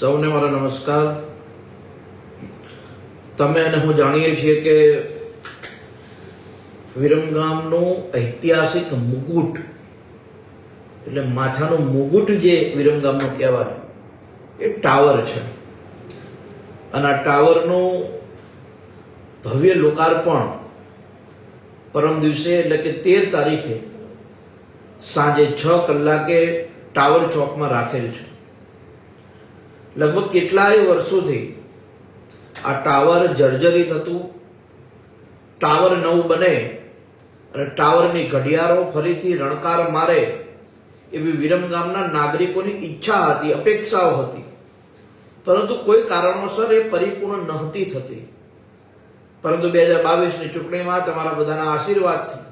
સૌને મારો નમસ્કાર. તમે અને હું જાણીએ છીએ કે વિરમગામનું ઐતિહાસિક મુગુટ, એટલે માથાનું મુગુટ જે વિરમગામનો કહેવાય, એ ટાવર છે. અને આ ટાવરનું ભવ્ય લોકાર્પણ પરમ દિવસે, એટલે કે તેર તારીખે સાંજે છ કલાકે ટાવર ચોકમાં રાખેલ છે. લગભગ કેટલાય વર્ષોથી આ ટાવર જર્જરિત હતું. ટાવર નવું બને અને ટાવરની ઘડિયાળો ફરીથી રણકાર મારે એવી વિરમગામના નાગરિકોની ઈચ્છા હતી, અપેક્ષાઓ હતી. પરંતુ કોઈ કારણોસર એ પરિપૂર્ણ નહોતી થતી. પરંતુ બે હજાર બાવીસની ચૂંટણીમાં તમારા બધાના આશીર્વાદથી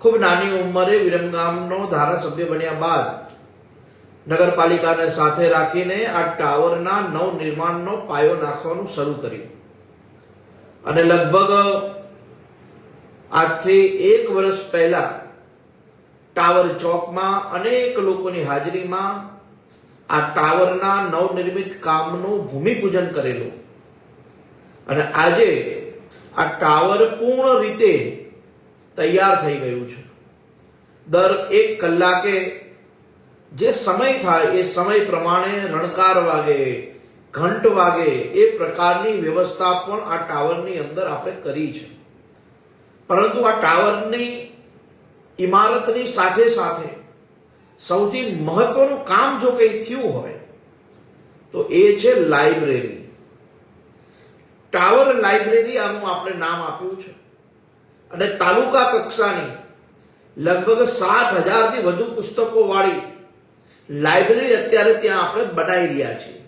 ખૂબ નાની ઉંમરે વિરમગામનો ધારાસભ્ય બન્યા બાદ નગરપાલિકાને સાથે રાખીને આ ટાવરના નવ નિર્માણનો પાયો નાખવાનું શરૂ કર્યું. અને લગભગ આજથી એક વર્ષ પહેલા ટાવર ચોકમાં અનેક લોકોની હાજરીમાં આ ટાવરના નવનિર્મિત કામનું ભૂમિપૂજન કરેલું. અને આજે આ ટાવર પૂર્ણ રીતે તૈયાર થઈ ગયું છે. દર એક કલાકે જે સમય થાય એ સમય પ્રમાણે રણકાર વાગે, ઘંટ વાગે, એ પ્રકારની વ્યવસ્થા પણ આ ટાવરની અંદર આપણે કરી છે. પરંતુ આ ટાવરની ઇમારતની સાથે સાથે સૌથી મહત્વનું કામ જો કંઈ થયું હોય, તો એ છે લાઇબ્રેરી. ટાવર લાઇબ્રેરી આનું આપણે નામ આપ્યું છે. અને તાલુકા કક્ષાની લગભગ સાત હજારથી વધુ પુસ્તકો વાળી લાઇબ્રેરી અત્યારે ત્યાં આપણે બનાવી રહ્યા છીએ.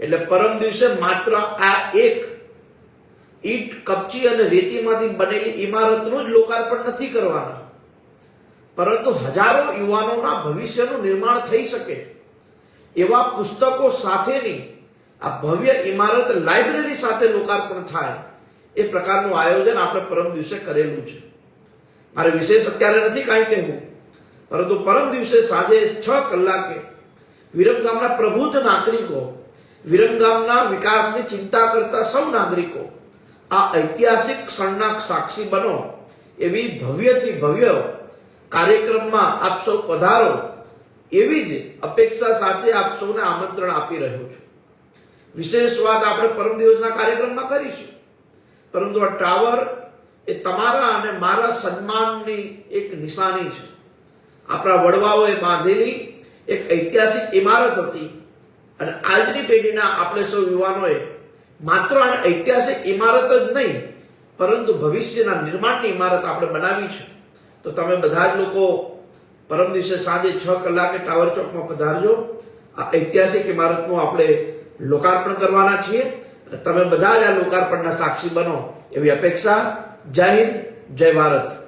એટલે પરમ દિવસે માત્ર આ એક ઈટ, કપચી અને રેતીમાંથી બનેલી ઇમારતનું જ લોકાર્પણ નથી કરવાના. પરંતુ હજારો યુવાનોના ભવિષ્યનું નિર્માણ થઈ શકે એવા પુસ્તકો સાથેની આ ભવ્ય ઇમારત લાઇબ્રેરી સાથે લોકાર્પણ થાય એ પ્રકારનું આયોજન આપણે પરમ દિવસે કરેલું છે. મારે વિશેષ અત્યારે નથી કાંઈ કહેવું. પરંતુ પરમ દિવસે સાંજે છ કલાકે વિરમગામના પ્રબુદ્ધ નાગરિકો, વિરમગામના વિકાસની ચિંતા કરતા સૌ નાગરિકો આ ઐતિહાસિક ક્ષણના સાક્ષી બનો એવી ભવ્યથી ભવ્ય કાર્યક્રમમાં આપ સૌ પધારો એવી જ અપેક્ષા સાથે આપ સૌને આમંત્રણ આપી રહ્યો છું. વિશેષ વાત આપણે પરમ દિવસના કાર્યક્રમમાં કરીશું. પરંતુ આ ટાવર એ તમારા અને મારા સન્માનની એક નિશાની છે. આપણા વડવાઓએ બાંધેલી એક ઐતિહાસિક ઇમારત હતી. અને આજની પેઢીના આપણે સૌ યુવાનોએ માત્ર અને ઐતિહાસિક ઇમારત જ નહીં, પરંતુ ભવિષ્યના નિર્માણની ઇમારત આપણે બનાવી છે. તો તમે બધા જ લોકો પરમ દિવસે સાંજે છ કલાકે ટાવર ચોકમાં પધારજો. આ ઐતિહાસિક ઇમારતનું આપણે લોકાર્પણ કરવાના છીએ. તમે બધા જ આ લોકાર્પણના સાક્ષી બનો એવી અપેક્ષા. જય હિન્દ, જય ભારત.